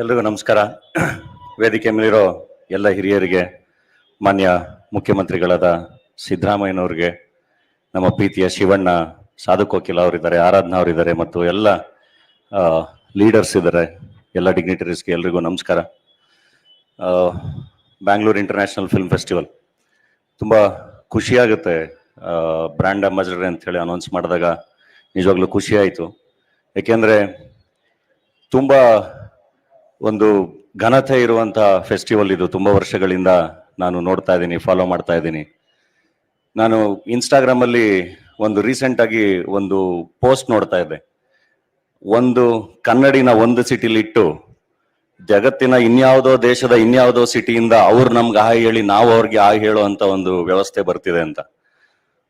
ಎಲ್ರಿಗೂ ನಮಸ್ಕಾರ. ವೇದಿಕೆ ಮೇಲಿರೋ ಎಲ್ಲ ಹಿರಿಯರಿಗೆ, ಮಾನ್ಯ ಮುಖ್ಯಮಂತ್ರಿಗಳಾದ ಸಿದ್ದರಾಮಯ್ಯನವ್ರಿಗೆ, ನಮ್ಮ ಪ್ರೀತಿಯ ಶಿವಣ್ಣ, ಸಾಧು ಕೋಕಿಲ ಅವರಿದ್ದಾರೆ, ಆರಾಧನಾ ಅವರಿದ್ದಾರೆ ಮತ್ತು ಎಲ್ಲ ಲೀಡರ್ಸ್ ಇದ್ದಾರೆ, ಎಲ್ಲ ಡಿಗ್ನಿಟರೀಸ್ಗೆ ಎಲ್ರಿಗೂ ನಮಸ್ಕಾರ. ಬ್ಯಾಂಗ್ಳೂರ್ ಇಂಟರ್ನ್ಯಾಷನಲ್ ಫಿಲ್ಮ್ ಫೆಸ್ಟಿವಲ್ ತುಂಬ ಖುಷಿಯಾಗುತ್ತೆ ಬ್ರ್ಯಾಂಡ್ ಅಂಬಾಸಿಡರ್ ಅಂತ ಹೇಳಿ ಅನೌನ್ಸ್ ಮಾಡಿದಾಗ ನಿಜವಾಗ್ಲೂ ಖುಷಿ ಏಕೆಂದರೆ ತುಂಬ ಒಂದು ಘನತೆ ಇರುವಂತಹ ಫೆಸ್ಟಿವಲ್ ಇದು ತುಂಬ ವರ್ಷಗಳಿಂದ ನಾನು ನೋಡ್ತಾ ಇದ್ದೀನಿ ಫಾಲೋ ಮಾಡ್ತಾ ಇದ್ದೀನಿ. ನಾನು ಇನ್ಸ್ಟಾಗ್ರಾಮಲ್ಲಿ ಒಂದು ರೀಸೆಂಟ್ ಆಗಿ ಒಂದು ಪೋಸ್ಟ್ ನೋಡ್ತಾ ಇದ್ದೆ. ಒಂದು ಕನ್ನಡಿನ ಒಂದು ಸಿಟಿಲಿಟ್ಟು ಜಗತ್ತಿನ ಇನ್ಯಾವುದೋ ದೇಶದ ಇನ್ಯಾವುದೋ ಸಿಟಿಯಿಂದ ಅವ್ರು ನಮ್ಗೆ ಆ ಹೇಳಿ ನಾವು ಅವ್ರಿಗೆ ಆ ಹೇಳುವಂತ ಒಂದು ವ್ಯವಸ್ಥೆ ಬರ್ತಿದೆ ಅಂತ.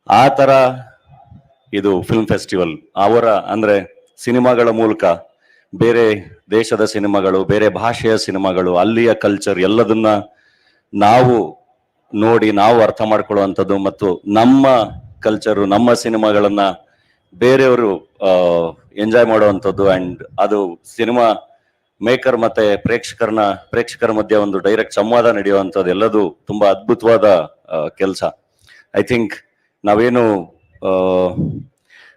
ಆ ತರ ಇದು ಫಿಲ್ಮ್ ಫೆಸ್ಟಿವಲ್ ಅವರ ಅಂದ್ರೆ ಸಿನಿಮಾಗಳ ಮೂಲಕ ಬೇರೆ ದೇಶದ ಸಿನಿಮಾಗಳು, ಬೇರೆ ಭಾಷೆಯ ಸಿನಿಮಾಗಳು, ಅಲ್ಲಿಯ ಕಲ್ಚರ್ ಎಲ್ಲದನ್ನ ನಾವು ನೋಡಿ, ನಾವು ಅರ್ಥ ಮಾಡ್ಕೊಳ್ಳುವಂಥದ್ದು ಮತ್ತು ನಮ್ಮ ಕಲ್ಚರು ನಮ್ಮ ಸಿನಿಮಾಗಳನ್ನ ಬೇರೆಯವರು ಎಂಜಾಯ್ ಮಾಡುವಂಥದ್ದು ಅಂಡ್ ಅದು ಸಿನಿಮಾ ಮೇಕರ್ ಮತ್ತೆ ಪ್ರೇಕ್ಷಕರನ್ನ, ಪ್ರೇಕ್ಷಕರ ಮಧ್ಯೆ ಒಂದು ಡೈರೆಕ್ಟ್ ಸಂವಾದ ನಡೆಯುವಂಥದ್ದು ಎಲ್ಲದು ತುಂಬಾ ಅದ್ಭುತವಾದ ಕೆಲಸ. ಐ ಥಿಂಕ್ ನಾವೇನು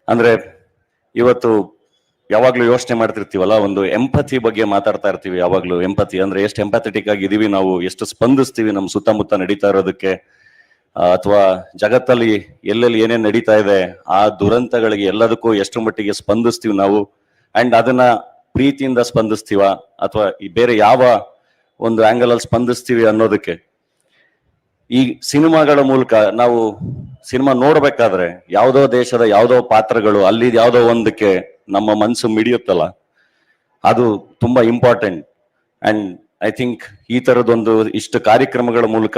ಅಂದ್ರೆ ಇವತ್ತು ಯಾವಾಗ್ಲೂ ಯೋಚನೆ ಮಾಡ್ತಿರ್ತೀವಲ್ಲ, ಒಂದು ಎಂಪತಿ ಬಗ್ಗೆ ಮಾತಾಡ್ತಾ ಇರ್ತೀವಿ ಯಾವಾಗ್ಲೂ. ಎಂಪತಿ ಅಂದ್ರೆ ಎಷ್ಟು ಎಂಪಥೆಟಿಕ್ ಆಗಿದೀವಿ ನಾವು, ಎಷ್ಟು ಸ್ಪಂದಿಸ್ತೀವಿ ನಮ್ಮ ಸುತ್ತಮುತ್ತ ನಡೀತಾ ಇರೋದಕ್ಕೆ. ಅಥವಾ ಜಗತ್ತಲ್ಲಿ ಎಲ್ಲೆಲ್ಲಿ ಏನೇನು ನಡೀತಾ ಇದೆ, ಆ ದುರಂತಗಳಿಗೆ ಎಲ್ಲದಕ್ಕೂ ಎಷ್ಟು ಮಟ್ಟಿಗೆ ಸ್ಪಂದಿಸ್ತೀವಿ ನಾವು. ಅಂಡ್ ಅದನ್ನ ಪ್ರೀತಿಯಿಂದ ಸ್ಪಂದಿಸ್ತೀವ, ಅಥವಾ ಈ ಬೇರೆ ಯಾವ ಒಂದು ಆಂಗಲ್ ಅಲ್ಲಿ ಸ್ಪಂದಿಸ್ತೀವಿ ಅನ್ನೋದಕ್ಕೆ. ಈ ಸಿನಿಮಾಗಳ ಮೂಲಕ ನಾವು ಸಿನಿಮಾ ನೋಡ್ಬೇಕಾದ್ರೆ, ಯಾವುದೋ ದೇಶದ ಯಾವುದೋ ಪಾತ್ರಗಳು, ಅಲ್ಲಿ ಯಾವುದೋ ಒಂದಕ್ಕೆ ನಮ್ಮ ಮನಸ್ಸು ಮಿಡಿಯುತ್ತಲ್ಲ, ಅದು ತುಂಬಾ ಇಂಪಾರ್ಟೆಂಟ್ ಅಂಡ್ ಐ ಥಿಂಕ್ ಈ ತರದೊಂದು ಇಷ್ಟು ಕಾರ್ಯಕ್ರಮಗಳ ಮೂಲಕ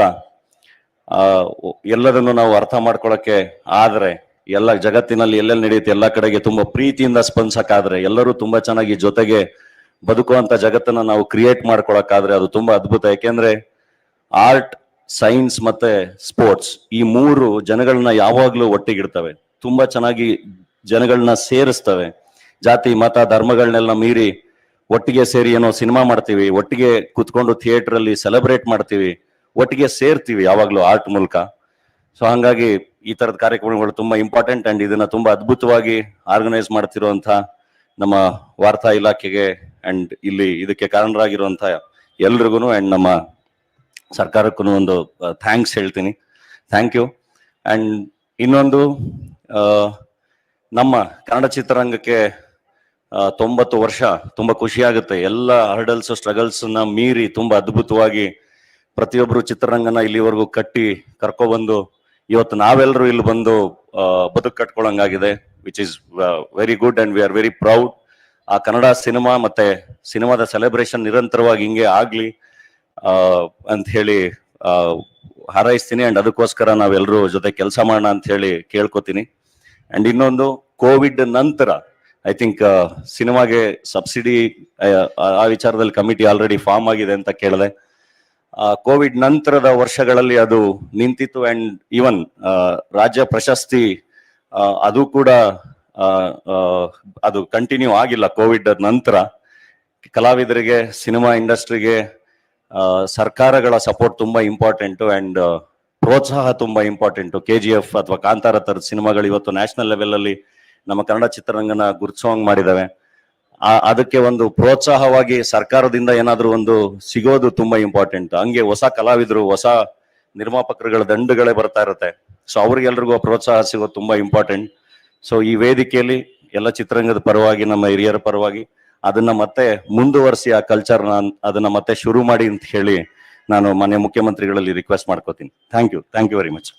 ಎಲ್ಲರನ್ನು ನಾವು ಅರ್ಥ ಮಾಡ್ಕೊಳಕ್ಕೆ ಆದ್ರೆ, ಎಲ್ಲ ಜಗತ್ತಿನಲ್ಲಿ ಎಲ್ಲೆಲ್ಲಿ ನಡೆಯುತ್ತೆ, ಎಲ್ಲ ಕಡೆಗೆ ತುಂಬಾ ಪ್ರೀತಿಯಿಂದ ಸ್ಪಂದಿಸಕ್ಕಾದ್ರೆ, ಎಲ್ಲರೂ ತುಂಬಾ ಚೆನ್ನಾಗಿ ಜೊತೆಗೆ ಬದುಕುವಂತ ಜಗತ್ತನ್ನ ನಾವು ಕ್ರಿಯೇಟ್ ಮಾಡ್ಕೊಳಕ್ಕಾದ್ರೆ ಅದು ತುಂಬಾ ಅದ್ಭುತ. ಯಾಕೆಂದ್ರೆ ಆರ್ಟ್ ಸೈನ್ಸ್ ಮತ್ತೆ ಸ್ಪೋರ್ಟ್ಸ್ ಈ ಮೂರು ಜನಗಳನ್ನ ಯಾವಾಗ್ಲೂ ಒಟ್ಟಿಗಿಡ್ತವೆ. ತುಂಬಾ ಚೆನ್ನಾಗಿ ಜನಗಳನ್ನ ಸೇರಿಸ್ತವೆ. ಜಾತಿ, ಮತ ಧರ್ಮಗಳನ್ನೆಲ್ಲ ಮೀರಿ ಒಟ್ಟಿಗೆ ಸೇರಿ ಏನೋ ಸಿನಿಮಾ ಮಾಡ್ತೀವಿ, ಒಟ್ಟಿಗೆ ಕುತ್ಕೊಂಡು ಥಿಯೇಟರ್ ಅಲ್ಲಿ ಸೆಲೆಬ್ರೇಟ್ ಮಾಡ್ತೀವಿ, ಒಟ್ಟಿಗೆ ಸೇರ್ತೀವಿ ಯಾವಾಗ್ಲೂ ಆರ್ಟ್ ಮೂಲಕ. ಸೊ ಹಂಗಾಗಿ ಈ ತರದ ಕಾರ್ಯಕ್ರಮಗಳು ತುಂಬಾ ಇಂಪಾರ್ಟೆಂಟ್ ಅಂಡ್ ಇದನ್ನ ತುಂಬಾ ಅದ್ಭುತವಾಗಿ ಆರ್ಗನೈಸ್ ಮಾಡ್ತಿರುವಂತ ನಮ್ಮ ವಾರ್ತಾ ಇಲಾಖೆಗೆ ಅಂಡ್ ಇಲ್ಲಿ ಇದಕ್ಕೆ ಕಾರಣರಾಗಿರುವಂತ ಎಲ್ರಿಗೂ ಅಂಡ್ ನಮ್ಮ ಸರ್ಕಾರಕ್ಕೂ ಒಂದು ಥ್ಯಾಂಕ್ಸ್ ಹೇಳ್ತೀನಿ. ಥ್ಯಾಂಕ್ ಯು ಅಂಡ್ ಇನ್ನೊಂದು ನಮ್ಮ ಕನ್ನಡ ಚಿತ್ರರಂಗಕ್ಕೆ ತೊಂಬತ್ತು ವರ್ಷ ತುಂಬಾ ಖುಷಿಯಾಗುತ್ತೆ. ಎಲ್ಲ ಹರ್ಡಲ್ಸ್ ಸ್ಟ್ರಗಲ್ಸ್ನ ಮೀರಿ ತುಂಬಾ ಅದ್ಭುತವಾಗಿ ಪ್ರತಿಯೊಬ್ಬರು ಚಿತ್ರರಂಗನ ಇಲ್ಲಿವರೆಗೂ ಕಟ್ಟಿ ಕರ್ಕೊಬಂದು ಇವತ್ತು ನಾವೆಲ್ಲರೂ ಇಲ್ಲಿ ಬಂದು ಬದುಕು ಕಟ್ಕೊಳ್ಳಂಗಾಗಿದೆ which is very good and we are very proud ಆ ಕನ್ನಡ ಸಿನಿಮಾ ಮತ್ತೆ ಸಿನಿಮಾದ ಸೆಲೆಬ್ರೇಷನ್ ನಿರಂತರವಾಗಿ ಹಿಂಗೆ ಆಗ್ಲಿ ಅಂತ ಹೇಳಿ ಹಾರೈಸ್ತೀನಿ ಅಂಡ್ ಅದಕ್ಕೋಸ್ಕರ ನಾವೆಲ್ಲರೂ ಜೊತೆ ಕೆಲಸ ಮಾಡೋಣ ಅಂತ ಹೇಳಿ ಕೇಳ್ಕೊತೀನಿ. ಅಂಡ್ ಇನ್ನೊಂದು ಕೋವಿಡ್ ನಂತರ ಐ ಥಿಂಕ್ ಸಿನಿಮಾಗೆ ಸಬ್ಸಿಡಿ ಆ ವಿಚಾರದಲ್ಲಿ ಕಮಿಟಿ ಆಲ್ರೆಡಿ ಫಾರ್ಮ್ ಆಗಿದೆ ಅಂತ ಕೇಳಿದೆ ಕೋವಿಡ್ ನಂತರದ ವರ್ಷಗಳಲ್ಲಿ ಅದು ನಿಂತಿತ್ತು ಅಂಡ್ ಈವನ್ ರಾಜ್ಯ ಪ್ರಶಸ್ತಿ ಅದು ಕೂಡ ಅದು ಕಂಟಿನ್ಯೂ ಆಗಿಲ್ಲ ಕೋವಿಡ್ ನಂತರ. ಕಲಾವಿದರಿಗೆ ಸಿನಿಮಾ ಇಂಡಸ್ಟ್ರಿಗೆ ಸರ್ಕಾರಗಳ ಸಪೋರ್ಟ್ ತುಂಬಾ ಇಂಪಾರ್ಟೆಂಟು ಅಂಡ್ ಪ್ರೋತ್ಸಾಹ ತುಂಬಾ ಇಂಪಾರ್ಟೆಂಟು ಕೆ ಜಿ ಎಫ್ ಅಥವಾ ಕಾಂತಾರ ಥರದ ಸಿನಿಮಾಗಳು ಇವತ್ತು ನ್ಯಾಷನಲ್ ಲೆವೆಲ್ ಅಲ್ಲಿ ನಮ್ಮ ಕನ್ನಡ ಚಿತ್ರರಂಗನ ಗುರುತ್ಸವಂಗ್ ಮಾಡಿದ್ದಾವೆ. ಆ- ಅದಕ್ಕೆ ಒಂದು ಪ್ರೋತ್ಸಾಹವಾಗಿ ಸರ್ಕಾರದಿಂದ ಏನಾದರೂ ಒಂದು ಸಿಗೋದು ತುಂಬಾ ಇಂಪಾರ್ಟೆಂಟ್ ಹಂಗೆ ಹೊಸ ಕಲಾವಿದರು, ಹೊಸ ನಿರ್ಮಾಪಕರುಗಳ ದಂಡುಗಳೇ ಬರ್ತಾ ಇರುತ್ತೆ. ಸೊ ಅವ್ರಿಗೆಲ್ರಿಗೂ ಪ್ರೋತ್ಸಾಹ ಸಿಗೋದು ತುಂಬಾ ಇಂಪಾರ್ಟೆಂಟ್ ಸೊ ಈ ವೇದಿಕೆಯಲ್ಲಿ ಎಲ್ಲ ಚಿತ್ರರಂಗದ ಪರವಾಗಿ, ನಮ್ಮ ಹಿರಿಯರ ಪರವಾಗಿ ಅದನ್ನ ಮತ್ತೆ ಮುಂದುವರಿಸಿ ಆ ಕಲ್ಚರ್ನ ಅದನ್ನ ಮತ್ತೆ ಶುರು ಮಾಡಿ ಅಂತ ಹೇಳಿ ನಾನು ಮಾನ್ಯ ಮುಖ್ಯಮಂತ್ರಿಗಳಲ್ಲಿ ರಿಕ್ವೆಸ್ಟ್ ಮಾಡ್ಕೋತೀನಿ. Thank you thank you very much